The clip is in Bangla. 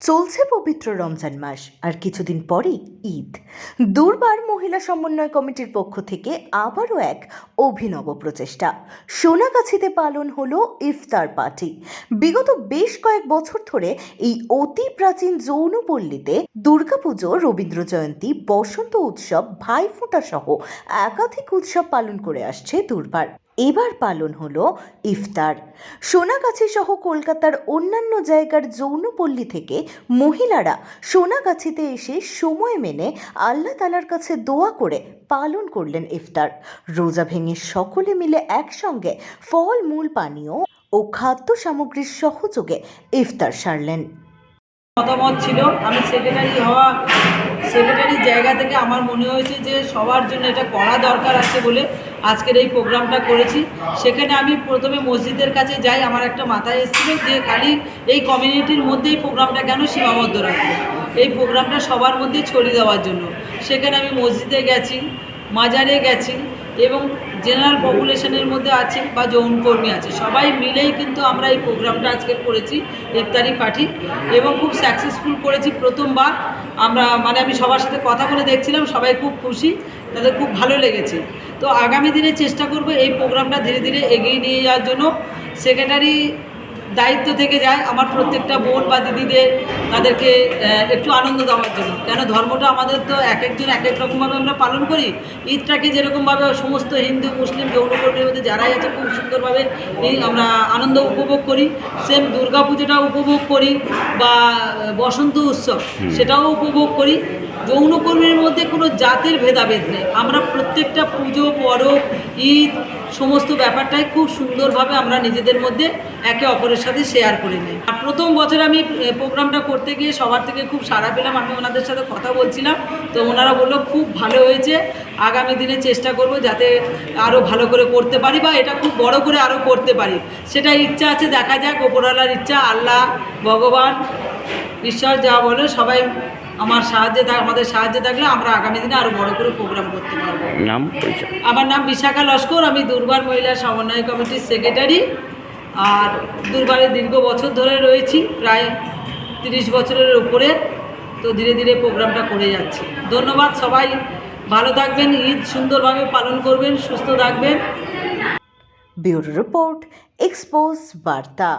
চলছে পবিত্র রমজান মাস, আর কিছুদিন পরেই ঈদ। দুর্বার মহিলা সমন্বয় কমিটির পক্ষ থেকে আবারও এক অভিনব প্রচেষ্টা। সোনাগাছিতে পালন হলো ইফতার পার্টি। বিগত বেশ কয়েক বছর ধরে এই অতি প্রাচীন যৌনপল্লীতে দুর্গাপুজো, রবীন্দ্র জয়ন্তী, বসন্ত উৎসব ভাইফোঁটা সহ একাধিক উৎসব পালন করে আসছে দুর্বার। এবার পালন হলো ইফতার। সোনাগাছি সহ কলকাতার অন্যান্য জায়গার যৌনপল্লী থেকে মহিলারা সোনাগাছিতে এসে সময় মেনে আল্লাহ তালার কাছে দোয়া করে পালন করলেন ইফতার। রোজা ভেঙে সকলে মিলে একসঙ্গে ফল, মূল, পানীয় ও খাদ্য সামগ্রীর সহযোগে ইফতার সারলেন। মতামত ছিল, আমি সেক্রেটারি হওয়া সেক্রেটারির জায়গা থেকে আমার মনে হয়েছে যে সবার জন্য এটা করা দরকার আছে বলে আজকের এই প্রোগ্রামটা করেছি। সেখানে আমি প্রথমে মসজিদের কাছে যাই, আমার একটা মাথায় এসেছিল যে খালি এই কমিউনিটির মধ্যেই প্রোগ্রামটা কেন সীমাবদ্ধ রাখব? এই প্রোগ্রামটা সবার মধ্যে ছড়িয়ে দেওয়ার জন্য। সেখানে আমি মসজিদে গেছি, মাজারে গেছি এবং জেনারেল পপুলেশনের মধ্যে আছে বা যৌনকর্মী আছে। সবাই মিলেই কিন্তু আমরা এই প্রোগ্রামটা আজকে করেছি ইফতারি পার্টি এবং খুব সাকসেসফুল করেছি প্রথমবার। আমরা মানে আমি সবার সাথে কথা বলে দেখছিলাম, সবাই খুব খুশি। তাদের খুব ভালো লেগেছে। তো আগামী দিনে চেষ্টা করব এই প্রোগ্রামটা ধীরে ধীরে এগিয়ে নিয়ে যাওয়ার জন্য। সেক্রেটারি দায়িত্ব থেকে যায় আমার প্রত্যেকটা বোন বা দিদিদের তাদেরকে একটু আনন্দ দেওয়ার জন্য। কেন ধর্মটা আমাদের তো এক একজন এক এক রকমভাবে আমরা পালন করি। ঈদটাকে যেরকমভাবে সমস্ত হিন্দু মুসলিম যৌনকর্মীর মধ্যে যারাই আছে খুব সুন্দরভাবে এই আমরা আনন্দ উপভোগ করি। সেম দুর্গা পুজোটাও উপভোগ করি বা বসন্ত উৎসব সেটাও উপভোগ করি। যৌনকর্মীর মধ্যে কোনো জাতের ভেদাভেদ নেই। আমরা প্রত্যেকটা পুজো পরব ঈদ সমস্ত ব্যাপারটাই খুব সুন্দরভাবে আমরা নিজেদের মধ্যে একে অপরের সাথে শেয়ার করে নিই। আর প্রথম বছর আমি প্রোগ্রামটা করতে গিয়ে সবার থেকে খুব সাড়া পেলাম। আমি ওনাদের সাথে কথা বলছিলাম। তো ওনারা বলল, খুব ভালো হয়েছে। আগামী দিনে চেষ্টা করব যাতে আরও ভালো করে করতে পারি বা এটা খুব বড় করে আরও করতে পারি। সেটা ইচ্ছা আছে, দেখা যাক। ওপরওয়ালার ইচ্ছা, আল্লাহ, ভগবান, ঈশ্বর যা বলে সবাই আমার সাহায্যে থাক আমাদের সাহায্যে থাকলে আমরা আগামী দিনে আরও বড় করে প্রোগ্রাম করতে পারব। নাম আমার নাম বিশাখা লস্কর আমি দুর্বার মহিলা সমন্বয় কমিটির সেক্রেটারি আর দুর্বারে দীর্ঘ বছর ধরে রয়েছি প্রায় তিরিশ বছরের উপরে। তো ধীরে ধীরে প্রোগ্রামটা করে যাচ্ছি। ধন্যবাদ সবাই ভালো থাকবেন ঈদ সুন্দরভাবে পালন করবেন সুস্থ থাকবেন। ব্যুরো রিপোর্ট এক্সপোজ বার্তা।